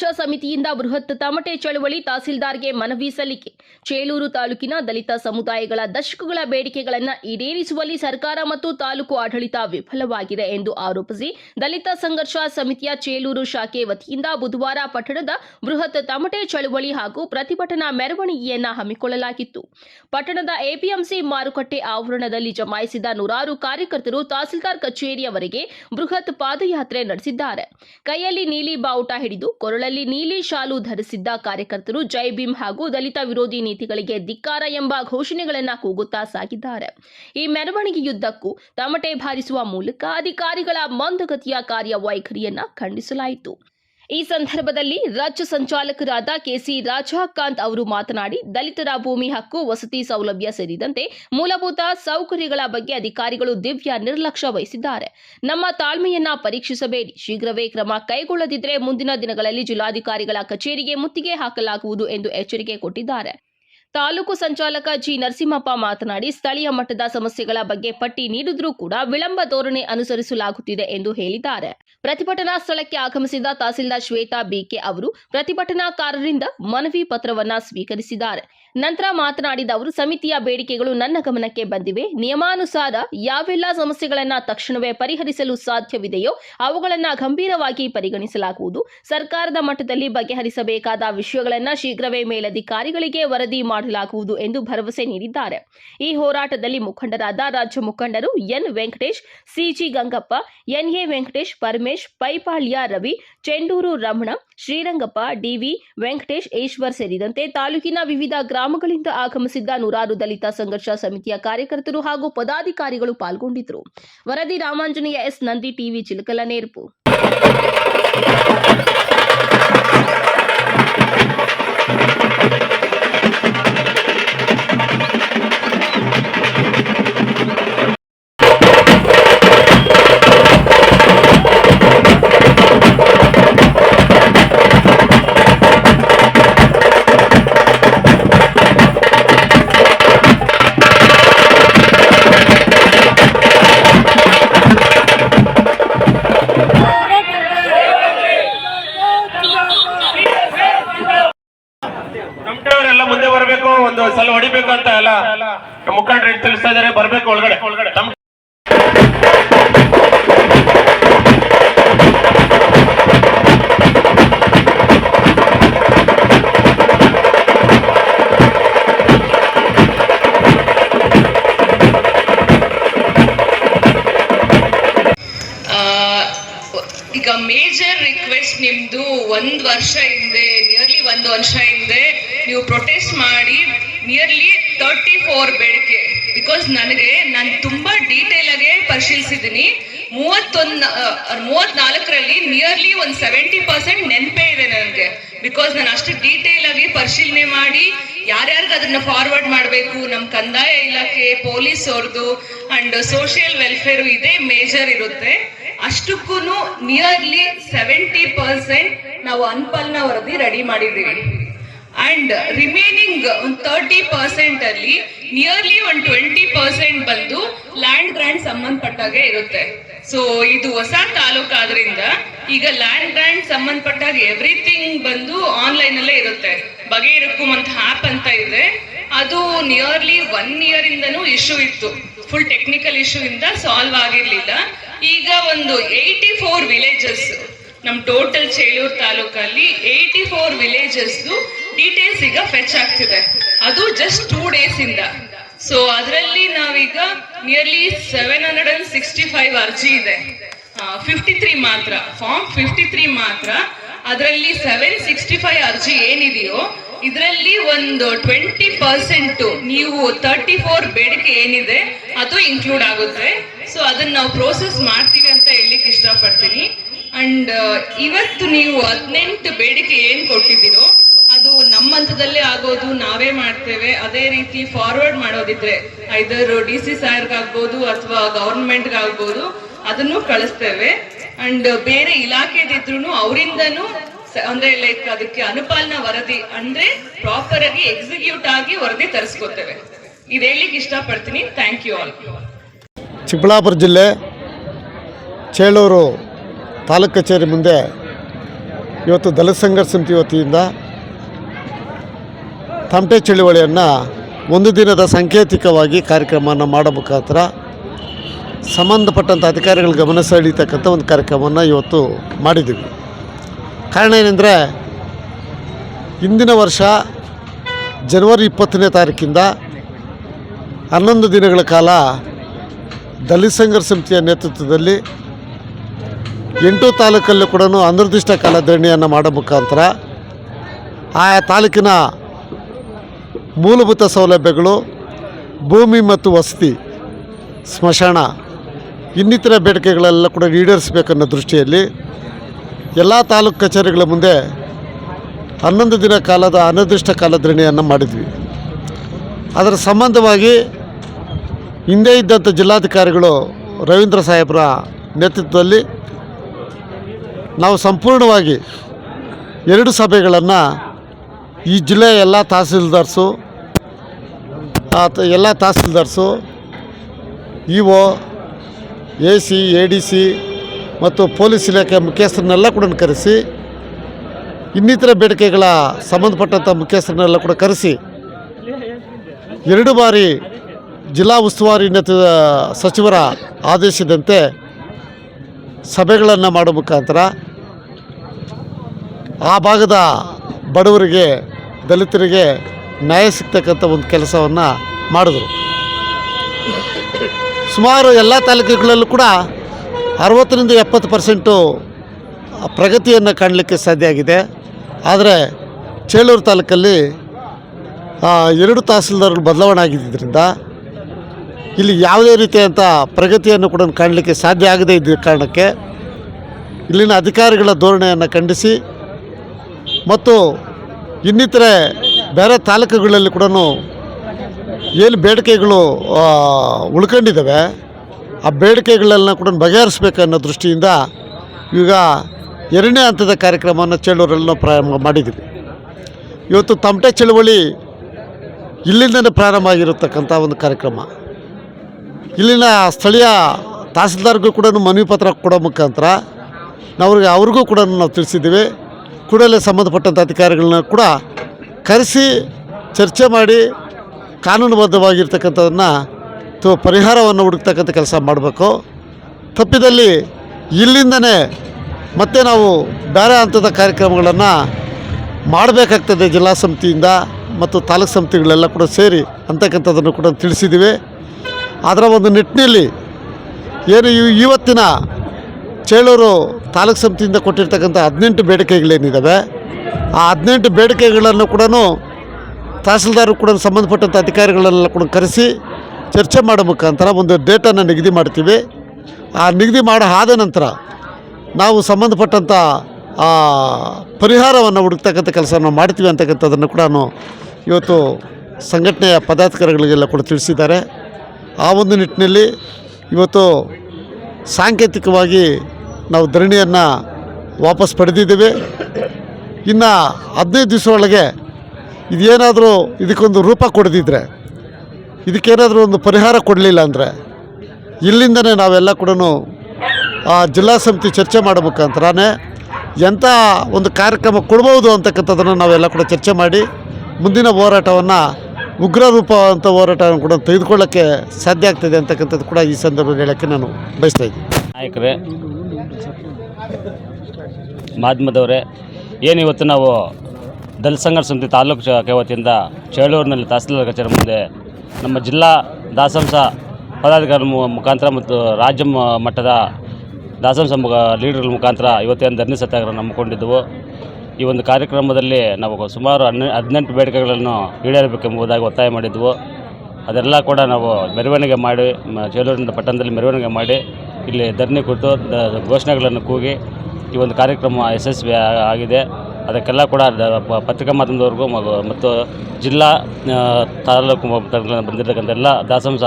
ಸಂಘರ್ಷ ಸಮಿತಿಯಿಂದ ಬೃಹತ್ ತಮಟೆ ಚಳುವಳಿ ತಹಸೀಲ್ದಾರ್ಗೆ ಮನವಿ ಸಲ್ಲಿಕೆ. ಚೇಳೂರು ತಾಲೂಕಿನ ದಲಿತ ಸಮುದಾಯಗಳ ದಶಕಗಳ ಬೇಡಿಕೆಗಳನ್ನು ಈಡೇರಿಸುವಲ್ಲಿ ಸರ್ಕಾರ ಮತ್ತು ತಾಲೂಕು ಆಡಳಿತ ವಿಫಲವಾಗಿದೆ ಎಂದು ಆರೋಪಿಸಿ ದಲಿತ ಸಂಘರ್ಷ ಸಮಿತಿಯ ಚೇಲೂರು ಶಾಖೆ ವತಿಯಿಂದ ಬುಧವಾರ ಪಟ್ಟಣದ ಬೃಹತ್ ತಮಟೆ ಚಳುವಳಿ ಹಾಗೂ ಪ್ರತಿಭಟನಾ ಮೆರವಣಿಗೆಯನ್ನ ಹಮ್ಮಿಕೊಳ್ಳಲಾಗಿತ್ತು. ಪಟ್ಟಣದ ಎಪಿಎಂಸಿ ಮಾರುಕಟ್ಟೆ ಆವರಣದಲ್ಲಿ ಜಮಾಯಿಸಿದ ನೂರಾರು ಕಾರ್ಯಕರ್ತರು ತಹಸೀಲ್ದಾರ್ ಕಚೇರಿಯವರೆಗೆ ಬೃಹತ್ ಪಾದಯಾತ್ರೆ ನಡೆಸಿದ್ದಾರೆ. ಕೈಯಲ್ಲಿ ನೀಲಿ ಬಾವುಟ ಹಿಡಿದು ಕೊರಳಲ್ಲಿ ನೀಲಿ ಶಾಲು ಧರಿಸಿದ್ದ ಕಾರ್ಯಕರ್ತರು ಜೈ ಭೀಮ್ ಹಾಗೂ ದಲಿತ ವಿರೋಧಿ ನೀತಿಗಳಿಗೆ ಧಿಕ್ಕಾರ ಎಂಬ ಘೋಷಣೆಗಳನ್ನು ಕೂಗುತ್ತಾ ಸಾಗಿದ್ದಾರೆ. ಈ ಮೆರವಣಿಗೆಯುದ್ದಕ್ಕೂ ತಮಟೆ ಬಾರಿಸುವ ಮೂಲಕ ಅಧಿಕಾರಿಗಳ ಮಂದಗತಿಯ ಕಾರ್ಯವೈಖರಿಯನ್ನ ಖಂಡಿಸಲಾಯಿತು. ಈ ಸಂದರ್ಭದಲ್ಲಿ ರಾಜ್ಯ ಸಂಚಾಲಕರಾದ ಕೆಸಿ ರಾಜಕಾಂತ್ ಅವರು ಮಾತನಾಡಿ, ದಲಿತರ ಭೂಮಿ ಹಕ್ಕು, ವಸತಿ ಸೌಲಭ್ಯ ಸೇರಿದಂತೆ ಮೂಲಭೂತ ಸೌಕರ್ಯಗಳ ಬಗ್ಗೆ ಅಧಿಕಾರಿಗಳು ದಿವ್ಯ ನಿರ್ಲಕ್ಷ್ಯ ವಹಿಸಿದ್ದಾರೆ. ನಮ್ಮ ತಾಳ್ಮೆಯನ್ನ ಪರೀಕ್ಷಿಸಬೇಡಿ. ಶೀಘ್ರವೇ ಕ್ರಮ ಕೈಗೊಳ್ಳದಿದ್ದರೆ ಮುಂದಿನ ದಿನಗಳಲ್ಲಿ ಜಿಲ್ಲಾಧಿಕಾರಿಗಳ ಕಚೇರಿಗೆ ಮುತ್ತಿಗೆ ಹಾಕಲಾಗುವುದು ಎಂದು ಎಚ್ಚರಿಕೆ ಕೊಟ್ಟಿದ್ದಾರೆ. ತಾಲೂಕು ಸಂಚಾಲಕ ಜಿ ನರಸಿಂಹಪ್ಪ ಮಾತನಾಡಿ, ಸ್ಥಳೀಯ ಮಟ್ಟದ ಸಮಸ್ಯೆಗಳ ಬಗ್ಗೆ ಪಟ್ಟಿ ನೀಡಿದ್ರೂ ಕೂಡ ವಿಳಂಬ ಧೋರಣೆ ಅನುಸರಿಸಲಾಗುತ್ತಿದೆ ಎಂದು ಹೇಳಿದ್ದಾರೆ. ಪ್ರತಿಭಟನಾ ಸ್ಥಳಕ್ಕೆ ಆಗಮಿಸಿದ ತಹಸೀಲ್ದಾರ್ ಶ್ವೇತಾ ಬಿಕೆ ಅವರು ಪ್ರತಿಭಟನಾಕಾರರಿಂದ ಮನವಿ ಪತ್ರವನ್ನ ಸ್ವೀಕರಿಸಿದ್ದಾರೆ. ನಂತರ ಮಾತನಾಡಿದ ಅವರು, ಸಮಿತಿಯ ಬೇಡಿಕೆಗಳು ನನ್ನ ಗಮನಕ್ಕೆ ಬಂದಿವೆ. ನಿಯಮಾನುಸಾರ ಯಾವೆಲ್ಲ ಸಮಸ್ಯೆಗಳನ್ನ ತಕ್ಷಣವೇ ಪರಿಹರಿಸಲು ಸಾಧ್ಯವಿದೆಯೋ ಅವುಗಳನ್ನ ಗಂಭೀರವಾಗಿ ಪರಿಗಣಿಸಲಾಗುವುದು. ಸರ್ಕಾರದ ಮಟ್ಟದಲ್ಲಿ ಬಗೆಹರಿಸಬೇಕಾದ ವಿಷಯಗಳನ್ನ ಶೀಘ್ರವೇ ಮೇಲಧಿಕಾರಿಗಳಿಗೆ ವರದಿ ಮಾಡಲಾಗುವುದು ಎಂದು ಭರವಸೆ ನೀಡಿದ್ದಾರೆ. ಈ ಹೋರಾಟದಲ್ಲಿ ಮುಖಂಡರಾದ ರಾಜ್ಯ ಮುಖಂಡರು N. Venkatesh CG Gangappa NA Venkatesh, Paramesh, Paipalya Ravi, Chenduru Ramana, Srirangappa DV Venkatesh, Eshwar ಸೇರಿದಂತೆ ತಾಲೂಕಿನ ವಿವಿಧ ಗ್ರಾಮಗಳಿಂದ ಆಗಮಿಸಿದ್ದ ನೂರಾರು ದಲಿತ ಸಂಘರ್ಷ ಸಮಿತಿಯ ಕಾರ್ಯಕರ್ತರು ಹಾಗೂ ಪದಾಧಿಕಾರಿಗಳು ಪಾಲ್ಗೊಂಡಿದ್ದರು. ವರದಿ ರಾಮಾಂಜನೇಯ ಎಸ್. ನಂದಿ ಟಿವಿ ಚಿಲಕಲ ನೇರ್ಪು ಮುಖಂಡರು ತಿಳಿಸ್ತಾ ಇದಾರೆ ಬರ್ಬೇಕು ಒಳಗಡೆ. ಒಳಗಡೆ. ತಮ್ ಈಗ ಮೇಜರ್ ರಿಕ್ವೆಸ್ಟ್ ನಿಮ್ದು ಒಂದ್ ವರ್ಷ ಹಿಂದೆ ನಿಯರ್ಲಿ ಒಂದ್ ವರ್ಷ ಹಿಂದೆ ನೀವು ಪ್ರೊಟೆಸ್ಟ್ ಮಾಡಿ ನಿಯರ್ಲಿ ತರ್ಟಿ ಫೋರ್ ಬೇಡಿಕೆ. ಬಿಕಾಸ್ ನನಗೆ, ನಾನು ತುಂಬಾ ಡೀಟೇಲ್ ಆಗಿ ಪರಿಶೀಲಿಸಿದ್ದೀನಿ. ಮೂವತ್ತೊಂದು ಮೂವತ್ನಾಲ್ಕರಲ್ಲಿ ನಿಯರ್ಲಿ ಒಂದು ಸೆವೆಂಟಿ ಪರ್ಸೆಂಟ್ ನೆನಪೇ ಇದೆ ನನಗೆ. ಬಿಕಾಸ್ ನಾನು ಅಷ್ಟು ಡೀಟೇಲ್ ಆಗಿ ಪರಿಶೀಲನೆ ಮಾಡಿ, ಯಾರ್ಯಾರಿಗೆ ಅದನ್ನ ಫಾರ್ವರ್ಡ್ ಮಾಡಬೇಕು ನಮ್ಮ ಕಂದಾಯ ಇಲಾಖೆ ಪೊಲೀಸ್ ಅವ್ರದ್ದು ಅಂಡ್ ಸೋಷಿಯಲ್ ವೆಲ್ಫೇರ್ ಇದೇ ಮೇಜರ್ ಇರುತ್ತೆ. ಅಷ್ಟಕ್ಕೂ ನಿಯರ್ಲಿ ಸೆವೆಂಟಿ ಪರ್ಸೆಂಟ್ ನಾವು ಅನ್ಪಲ್ನ ವರದಿ ರೆಡಿ ಮಾಡಿದ್ದೀವಿ. ಅಂಡ್ ರಿಮೈನಿಂಗ್ ಒಂದು ತರ್ಟಿ ಪರ್ಸೆಂಟ್ ಅಲ್ಲಿ ನಿಯರ್ಲಿ ಒಂದು ಟ್ವೆಂಟಿ ಪರ್ಸೆಂಟ್ ಬಂದು ಲ್ಯಾಂಡ್ ಗ್ರ್ಯಾಂಡ್ ಸಂಬಂಧಪಟ್ಟಾಗೆ ಇರುತ್ತೆ. ಸೊ ಇದು ಹೊಸ ತಾಲೂಕು ಆದ್ರಿಂದ ಈಗ ಲ್ಯಾಂಡ್ ಗ್ರ್ಯಾಂಡ್ ಸಂಬಂಧಪಟ್ಟಾಗ ಎವ್ರಿಥಿಂಗ್ ಬಂದು ಆನ್ಲೈನ್ ಅಲ್ಲೇ ಇರುತ್ತೆ. ಬಗೆಹರಕ್ಕುಮ್ ಅಂತ ಆಪ್ ಅಂತ ಇದೆ. ಅದು ನಿಯರ್ಲಿ ಒನ್ ಇಯರ್ ಇಂದನೂ ಇಶ್ಯೂ ಇತ್ತು. ಫುಲ್ ಟೆಕ್ನಿಕಲ್ ಇಶ್ಯೂ ಇಂದ ಸಾಲ್ವ್ ಆಗಿರ್ಲಿಲ್ಲ. ಈಗ ಒಂದು ಏಯ್ಟಿ ಫೋರ್ ವಿಲೇಜಸ್ ನಮ್ ಟೋಟಲ್ ಚೇಳೂರು ತಾಲೂಕಲ್ಲಿ ಏಯ್ಟಿ ಫೋರ್ ವಿಲೇಜಸ್ ಡೀಟೇಲ್ಸ್ ಈಗ ಫೆಚ್ ಆಗ್ತಿದೆ. ಅದು ಜಸ್ಟ್ ಟೂ ಡೇಸ್ ಇಂದ. ಸೊ ಅದರಲ್ಲಿ ನಾವೀಗ nearly seven hundred and sixty five ಅರ್ಜಿ ಇದೆ. ಫಿಫ್ಟಿ ತ್ರೀ ಮಾತ್ರ. ಫಾರ್ಮ್ ಫಿಫ್ಟಿ ತ್ರೀ ಮಾತ್ರ. ಅದರಲ್ಲಿ ಸೆವೆನ್ ಸಿಕ್ಸ್ಟಿ ಫೈವ್ ಅರ್ಜಿ ಏನಿದೆಯೋ, ಇದರಲ್ಲಿ ಒಂದು ಟ್ವೆಂಟಿ ಪರ್ಸೆಂಟ್ ನೀವು ತರ್ಟಿ ಫೋರ್ ಬೇಡಿಕೆ ಏನಿದೆ, ಅದು ಇನ್ಕ್ಲೂಡ್ ಆಗುತ್ತೆ. ಸೊ ಅದನ್ನ ನಾವು ಪ್ರೋಸೆಸ್ ಮಾಡ್ತೀವಿ ಅಂತ ಹೇಳಲಿಕ್ಕೆ ಇಷ್ಟಪಡ್ತೀನಿ. ಅಂಡ್ ಇವತ್ತು ನೀವು ಹದಿನೆಂಟು ಬೇಡಿಕೆ ಏನ್ ಕೊಟ್ಟಿದ್ದೀರೋ ಅದು ನಮ್ಮ ಹಂತದಲ್ಲೇ ಆಗೋದು ನಾವೇ ಮಾಡ್ತೇವೆ. ಅದೇ ರೀತಿ ಫಾರ್ವರ್ಡ್ ಮಾಡೋದಿದ್ರೆ ಐದರ್ ಡಿ ಸಿ ಆಗ್ಬೋದು ಅಥವಾ ಗೌರ್ಮೆಂಟ್ಗಾಗ್ಬೋದು ಅದನ್ನು ಕಳಿಸ್ತೇವೆ. ಅಂಡ್ ಬೇರೆ ಇಲಾಖೆದಿದ್ರು ಅವರಿಂದನೂ ಅಂದ್ರೆ ಲೈಕ್ ಅದಕ್ಕೆ ಅನುಪಾಲನ ವರದಿ ಅಂದ್ರೆ ಪ್ರಾಪರ್ ಆಗಿ ಎಕ್ಸಿಕ್ಯೂಟ್ ಆಗಿ ವರದಿ ತರಿಸ್ಕೊತೇವೆ. ಇದು ಹೇಳಿಕ್ ಇಷ್ಟಪಡ್ತೀನಿ. ಥ್ಯಾಂಕ್ ಯು ಆಲ್ ಚಿಕ್ಕಬಳ್ಳಾಪುರ ಜಿಲ್ಲೆ ಚೇಳೂರು ತಾಲೂಕು ಕಚೇರಿ ಮುಂದೆ ಇವತ್ತು ದಲಿತ ಸಂಘರ್ಷ ಸಮಿತಿ ವತಿಯಿಂದ ತಮಟೆ ಚಳುವಳಿಯನ್ನು ಒಂದು ದಿನದ ಸಾಂಕೇತಿಕವಾಗಿ ಕಾರ್ಯಕ್ರಮವನ್ನು ಮಾಡೋ ಮುಖಾಂತರ ಸಂಬಂಧಪಟ್ಟಂಥ ಅಧಿಕಾರಿಗಳ ಗಮನ ಸೆಳೀತಕ್ಕಂಥ ಒಂದು ಕಾರ್ಯಕ್ರಮವನ್ನು ಇವತ್ತು ಮಾಡಿದ್ದೀವಿ. ಕಾರಣ ಏನೆಂದರೆ ಹಿಂದಿನ ವರ್ಷ ಜನವರಿ ಇಪ್ಪತ್ತನೇ ತಾರೀಕಿಂದ ಹನ್ನೊಂದು ದಿನಗಳ ಕಾಲ ದಲಿತ ಸಂಘರ್ಷ ಸಮಿತಿಯ ನೇತೃತ್ವದಲ್ಲಿ ಎಂಟು ತಾಲೂಕಲ್ಲೂ ಕೂಡ ಅನಿರ್ದಿಷ್ಟ ಕಾಲ ಧರಣಿಯನ್ನು ಮಾಡೋ ಮುಖಾಂತರ ಆಯಾ ತಾಲೂಕಿನ ಮೂಲಭೂತ ಸೌಲಭ್ಯಗಳು, ಭೂಮಿ ಮತ್ತು ವಸತಿ, ಸ್ಮಶಾನ, ಇನ್ನಿತರ ಬೇಡಿಕೆಗಳೆಲ್ಲ ಕೂಡ ಈಡೇರಿಸಬೇಕನ್ನೋ ದೃಷ್ಟಿಯಲ್ಲಿ ಎಲ್ಲ ತಾಲೂಕು ಕಚೇರಿಗಳ ಮುಂದೆ ಹನ್ನೊಂದು ದಿನ ಕಾಲದ ಅನಿರ್ದಿಷ್ಟ ಕಾಲ ಧರಣಿಯನ್ನು ಮಾಡಿದ್ವಿ. ಅದರ ಸಂಬಂಧವಾಗಿ ಹಿಂದೆ ಇದ್ದಂಥ ಜಿಲ್ಲಾಧಿಕಾರಿಗಳು ರವೀಂದ್ರ ಸಾಹೇಬರ ನೇತೃತ್ವದಲ್ಲಿ ನಾವು ಸಂಪೂರ್ಣವಾಗಿ ಎರಡು ಸಭೆಗಳನ್ನು ಈ ಜಿಲ್ಲೆಯ ಎಲ್ಲ ತಹಸೀಲ್ದಾರ್ಸು ಎಲ್ಲ ತಹಸೀಲ್ದಾರ್ಸು E O A C A D C ಮತ್ತು ಪೊಲೀಸ್ ಇಲಾಖೆ ಮುಖ್ಯಸ್ಥರನ್ನೆಲ್ಲ ಕೂಡ ಕರೆಸಿ, ಇನ್ನಿತರ ಬೇಡಿಕೆಗಳ ಸಂಬಂಧಪಟ್ಟಂಥ ಮುಖ್ಯಸ್ಥರನ್ನೆಲ್ಲ ಕೂಡ ಕರೆಸಿ, ಎರಡು ಬಾರಿ ಜಿಲ್ಲಾ ಉಸ್ತುವಾರಿ ನೇತೃತ್ವ ಸಚಿವರ ಆದೇಶದಂತೆ ಸಭೆಗಳನ್ನು ಮಾಡೋ ಮುಖಾಂತರ ಆ ಭಾಗದ ಬಡವರಿಗೆ, ದಲಿತರಿಗೆ ನ್ಯಾಯ ಸಿಗ್ತಕ್ಕಂಥ ಒಂದು ಕೆಲಸವನ್ನು ಮಾಡಿದ್ರು. ಸುಮಾರು ಎಲ್ಲ ತಾಲೂಕುಗಳಲ್ಲೂ ಕೂಡ ಅರವತ್ತರಿಂದ ಎಪ್ಪತ್ತು ಪರ್ಸೆಂಟು ಪ್ರಗತಿಯನ್ನು ಕಾಣಲಿಕ್ಕೆ ಸಾಧ್ಯ ಆಗಿದೆ. ಆದರೆ ಚೇಳೂರು ತಾಲೂಕಲ್ಲಿ ಎರಡು ತಹಸೀಲ್ದಾರ್ಗಳು ಬದಲಾವಣೆ ಆಗಿದ್ದರಿಂದ ಇಲ್ಲಿ ಯಾವುದೇ ರೀತಿಯಾದಂಥ ಪ್ರಗತಿಯನ್ನು ಕೂಡ ಕಾಣಲಿಕ್ಕೆ ಸಾಧ್ಯ ಆಗದೇ ಇದ್ದ ಕಾರಣಕ್ಕೆ ಇಲ್ಲಿನ ಅಧಿಕಾರಿಗಳ ಧೋರಣೆಯನ್ನು ಖಂಡಿಸಿ ಮತ್ತು ಇನ್ನಿತರೆ ಬೇರೆ ತಾಲೂಕುಗಳಲ್ಲಿ ಕೂಡ ಏನು ಬೇಡಿಕೆಗಳು ಉಳ್ಕೊಂಡಿದ್ದಾವೆ, ಆ ಬೇಡಿಕೆಗಳೆಲ್ಲ ಕೂಡ ಬಗೆಹರಿಸ್ಬೇಕನ್ನೋ ದೃಷ್ಟಿಯಿಂದ ಈಗ ಎರಡನೇ ಹಂತದ ಕಾರ್ಯಕ್ರಮವನ್ನು ಚೇಳೂರಲ್ಲಿ ನಾವು ಪ್ರಾರಂಭ ಮಾಡಿದ್ದೀವಿ. ಇವತ್ತು ತಮಟೆ ಚಳುವಳಿ ಇಲ್ಲಿಂದಲೇ ಪ್ರಾರಂಭ ಆಗಿರತಕ್ಕಂಥ ಒಂದು ಕಾರ್ಯಕ್ರಮ. ಇಲ್ಲಿನ ಸ್ಥಳೀಯ ತಹಸೀಲ್ದಾರ್ಗೂ ಕೂಡ ಮನವಿ ಪತ್ರ ಕೊಡೋ ಮುಖಾಂತರ ನಾವು ಅವ್ರಿಗೂ ಕೂಡ ನಾವು ತಿಳಿಸಿದ್ದೀವಿ. ಕೂಡಲೇ ಸಂಬಂಧಪಟ್ಟಂಥ ಅಧಿಕಾರಿಗಳನ್ನ ಕೂಡ ಕರೆಸಿ ಚರ್ಚೆ ಮಾಡಿ ಕಾನೂನುಬದ್ಧವಾಗಿರ್ತಕ್ಕಂಥದನ್ನು ತು ಪರಿಹಾರವನ್ನು ಹುಡುಕ್ತಕ್ಕಂಥ ಕೆಲಸ ಮಾಡಬೇಕು. ತಪ್ಪಿದಲ್ಲಿ ಇಲ್ಲಿಂದನೇ ಮತ್ತೆ ನಾವು ಬೇರೆ ಹಂತದ ಕಾರ್ಯಕ್ರಮಗಳನ್ನು ಮಾಡಬೇಕಾಗ್ತದೆ ಜಿಲ್ಲಾ ಸಮಿತಿಯಿಂದ ಮತ್ತು ತಾಲೂಕು ಸಮಿತಿಗಳೆಲ್ಲ ಕೂಡ ಸೇರಿ ಅಂತಕ್ಕಂಥದ್ದನ್ನು ಕೂಡ ತಿಳಿಸಿದ್ದೀವಿ. ಅದರ ಒಂದು ನಿಟ್ಟಿನಲ್ಲಿ ಏನು ಇವತ್ತಿನ ಚೇಳೂರು ತಾಲೂಕು ಸಮಿತಿಯಿಂದ ಕೊಟ್ಟಿರ್ತಕ್ಕಂಥ ಹದಿನೆಂಟು ಬೇಡಿಕೆಗಳೇನಿದ್ದಾವೆ ಆ ಹದಿನೆಂಟು ಬೇಡಿಕೆಗಳನ್ನು ಕೂಡ ತಹಸೀಲ್ದಾರ್ ಕೂಡ ಸಂಬಂಧಪಟ್ಟಂಥ ಅಧಿಕಾರಿಗಳೆಲ್ಲ ಕೂಡ ಕರೆಸಿ ಚರ್ಚೆ ಮಾಡೋ ಮುಖಾಂತರ ಒಂದು ಡೇಟನ್ನು ನಿಗದಿ ಮಾಡ್ತೀವಿ. ಆ ನಿಗದಿ ಮಾಡೋ ಆದ ನಂತರ ನಾವು ಸಂಬಂಧಪಟ್ಟಂಥ ಪರಿಹಾರವನ್ನು ಹುಡುಕ್ತಕ್ಕಂಥ ಕೆಲಸ ನಾವು ಮಾಡ್ತೀವಿ ಅಂತಕ್ಕಂಥದ್ದನ್ನು ಕೂಡ ಇವತ್ತು ಸಂಘಟನೆಯ ಪದಾಧಿಕಾರಿಗಳಿಗೆಲ್ಲ ಕೂಡ ತಿಳಿಸಿದ್ದಾರೆ. ಆ ಒಂದು ನಿಟ್ಟಿನಲ್ಲಿ ಇವತ್ತು ಸಾಂಕೇತಿಕವಾಗಿ ನಾವು ಧರಣಿಯನ್ನು ವಾಪಸ್ ಪಡೆದಿದ್ದೇವೆ. ಇನ್ನು ಹದಿನೈದು ದಿವಸ ಒಳಗೆ ಇದೇನಾದರೂ ಇದಕ್ಕೊಂದು ರೂಪ ಕೊಡದಿದ್ದರೆ ಇದಕ್ಕೇನಾದರೂ ಒಂದು ಪರಿಹಾರ ಕೊಡಲಿಲ್ಲ ಅಂದರೆ ಇಲ್ಲಿಂದನೇ ನಾವೆಲ್ಲ ಕೂಡ ಆ ಜಿಲ್ಲಾ ಸಮಿತಿ ಚರ್ಚೆ ಮಾಡೋ ಮುಖಾಂತರನೇ ಎಂಥ ಒಂದು ಕಾರ್ಯಕ್ರಮ ಕೊಡ್ಬೋದು ಅಂತಕ್ಕಂಥದ್ದನ್ನು ನಾವೆಲ್ಲ ಕೂಡ ಚರ್ಚೆ ಮಾಡಿ ಮುಂದಿನ ಹೋರಾಟವನ್ನು ಉಗ್ರ ರೂಪ ಅಂತ ಹೋರಾಟವನ್ನು ಕೂಡ ತೆಗೆದುಕೊಳ್ಳೋಕ್ಕೆ ಸಾಧ್ಯ ಆಗ್ತದೆ ಅಂತಕ್ಕಂಥದ್ದು ಕೂಡ ಈ ಸಂದರ್ಭದಲ್ಲಿ ಹೇಳೋಕ್ಕೆ ನಾನು ಬಯಸ್ತಾ ಇದ್ದೀನಿ. ನಾಯಕರೇ, ಮಾಧ್ಯಮದವರೇ, ಏನು ಇವತ್ತು ನಾವು ದಲ್ ಸಂಘರ್ಷ ಸಮಿತಿ ತಾಲೂಕು ವತಿಯಿಂದ ಚೇಳೂರಿನಲ್ಲಿ ತಹಸೀಲ್ದಾರ್ ಕಚೇರಿ ಮುಂದೆ ನಮ್ಮ ಜಿಲ್ಲಾ ದಾಸಂಸ ಪದಾಧಿಕಾರಿ ಮುಖಾಂತರ ಮತ್ತು ರಾಜ್ಯ ಮಟ್ಟದ ದಾಸಂಸ ಲೀಡರ್ಗಳ ಮುಖಾಂತರ ಇವತ್ತೇನು ಧರಣಿ ಸತ್ಯಾಗ್ರಹ ಹಮ್ಮಿಕೊಂಡಿದ್ದೆವು ಈ ಒಂದು ಕಾರ್ಯಕ್ರಮದಲ್ಲಿ ನಾವು ಸುಮಾರು ಹನ್ನೆ ಹದಿನೆಂಟು ಬೇಡಿಕೆಗಳನ್ನು ಈಡೇರಬೇಕೆಂಬುದಾಗಿ ಒತ್ತಾಯ ಮಾಡಿದ್ದೆವು ಅದೆಲ್ಲ ಕೂಡ ನಾವು ಮೆರವಣಿಗೆ ಮಾಡಿ ಚೇಳೂರಿನಿಂದ ಪಟ್ಟಣದಲ್ಲಿ ಮೆರವಣಿಗೆ ಮಾಡಿ, ಇಲ್ಲಿ ಧರಣಿ ದ- ಘೋಷಣೆಗಳನ್ನು ಕೂಗಿ ಈ ಒಂದು ಕಾರ್ಯಕ್ರಮ ಯಶಸ್ವಿ ಆಗಿದೆ. ಅದಕ್ಕೆಲ್ಲ ಕೂಡ ಪತ್ರಿಕಾ ಮಾಧ್ಯಮದವರೆಗೂ ಮತ್ತು ಜಿಲ್ಲಾ ತಾಲೂಕು ಬಂದಿರತಕ್ಕಂಥ ಎಲ್ಲ ದಾಸಂಸ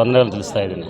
ವಂದನೆಗಳನ್ನು ತಿಳಿಸ್ತಾ ಇದ್ದೀನಿ.